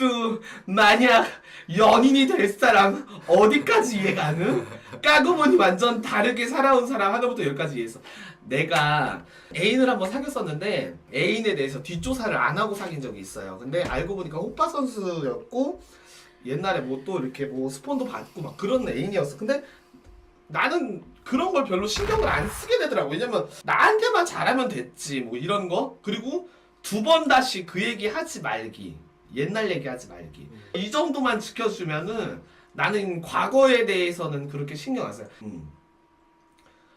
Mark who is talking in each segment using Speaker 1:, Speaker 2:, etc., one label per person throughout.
Speaker 1: 또 만약 연인이 될 사람 어디까지 이해가는? 까고 보니 완전 다르게 살아온 사람 하나부터 열까지 이해했어. 내가 애인을 한번 사귀었었는데 애인에 대해서 뒷조사를 안 하고 사귄 적이 있어요. 근데 알고 보니까 호빠 선수였고 옛날에 뭐 또 이렇게 뭐 스폰도 받고 막 그런 애인이었어. 근데 나는 그런 걸 별로 신경을 안 쓰게 되더라고. 왜냐면 나한테만 잘하면 됐지 뭐 이런 거. 그리고 두 번 다시 그 얘기 하지 말기. 옛날 얘기 하지 말기. 이 정도만 지켜주면은 나는 과거에 대해서는 그렇게 신경 안 써요. 음.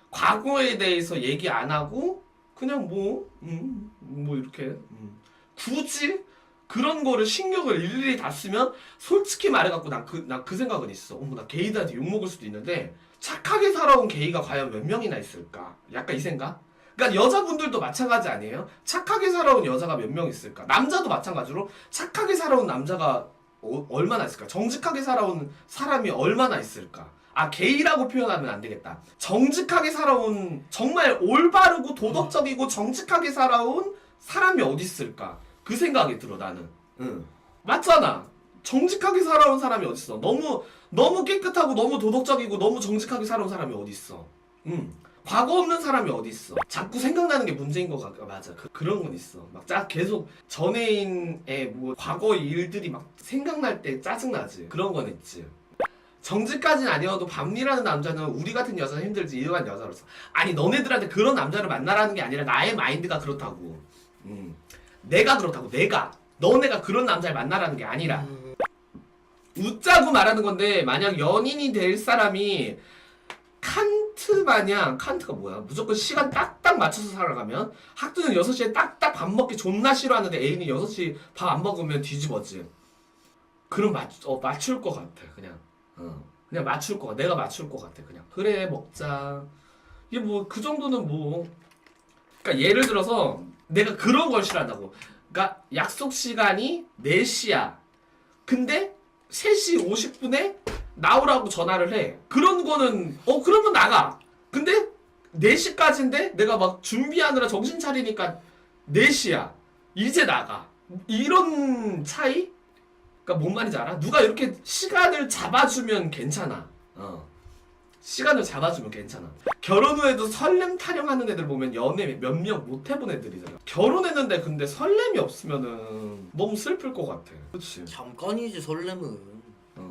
Speaker 1: 과거에 대해서 얘기 안 하고 그냥 뭐, 음, 뭐 이렇게 음. 굳이 그런 거를 신경을 일일이 다 쓰면 솔직히 말해갖고 난그난그 생각은 있어. 어머 나 게이들한테 욕 먹을 수도 있는데 착하게 살아온 게이가 과연 몇 명이나 있을까? 약간 이 생각? 그러니까 여자분들도 마찬가지 아니에요? 착하게 살아온 여자가 몇 명 있을까? 남자도 마찬가지로 착하게 살아온 남자가 어- 얼마나 있을까? 정직하게 살아온 사람이 얼마나 있을까? 아 게이라고 표현하면 안 되겠다. 정직하게 살아온 정말 올바르고 도덕적이고 정직하게 살아온 사람이 어디 있을까? 그 생각이 들어 나는. 응. 맞잖아. 정직하게 살아온 사람이 어디 있어? 너무 너무 깨끗하고 너무 도덕적이고 너무 정직하게 살아온 사람이 어디 있어? 응. 과거 없는 사람이 어디 있어? 자꾸 생각나는 게 문제인 것 같아. 맞아. 그, 그런 건 있어. 막 짜, 계속 전애인의 뭐 과거 일들이 막 생각날 때 짜증나지. 그런 건 있지. 정직까지는 아니어도 밤이라는 남자는 우리 같은 여자는 힘들지 일반 여자로서 아니 너네들한테 그런 남자를 만나라는 게 아니라 나의 마인드가 그렇다고 음. 내가 그렇다고 내가 너네가 그런 남자를 만나라는 게 아니라 웃자고 말하는 건데 만약 연인이 될 사람이 칸 트 마냥 칸트가 뭐야? 무조건 시간 딱딱 맞춰서 살아가면 학교는 6시에 딱딱 밥 먹기 존나 싫어하는데 애인이 6시 밥 안 먹으면 뒤집어지 그럼 맞, 어, 맞출 것 같아 그냥. 어. 그냥 맞출 것 같아. 내가 맞출 것 같아 그냥. 그래 먹자. 이게 뭐 그 정도는 뭐. 그러니까 예를 들어서 내가 그런 걸 싫어한다고. 그러니까 약속 시간이 4시야. 근데 3시 50분에 나오라고 전화를 해. 그런 거는 어 그러면 나가. 근데 4시까지인데 내가 막 준비하느라 정신 차리니까 4시야. 이제 나가. 이런 차이? 그러니까 뭔 말인지 알아? 누가 이렇게 시간을 잡아주면 괜찮아. 어. 시간을 잡아주면 괜찮아. 결혼 후에도 설렘 타령하는 애들 보면 연애 몇 명 못 해본 애들이잖아. 결혼했는데 근데 설렘이 없으면은 너무 슬플 것 같아. 그렇지.
Speaker 2: 잠깐이지 설렘은
Speaker 1: 어.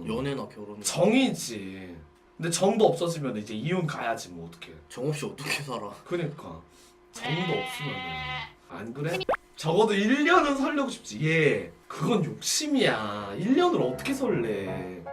Speaker 2: 연애나 결혼
Speaker 1: 정이지. 근데 정도 없어지면 이제 이혼 가야지 뭐 어떻게.
Speaker 2: 정 없이 어떻게 살아
Speaker 1: 그러니까 정도 없으면 안 그래? 적어도 1년은 살려고 싶지. 예. 그건 욕심이야. 1년을 어떻게 설레?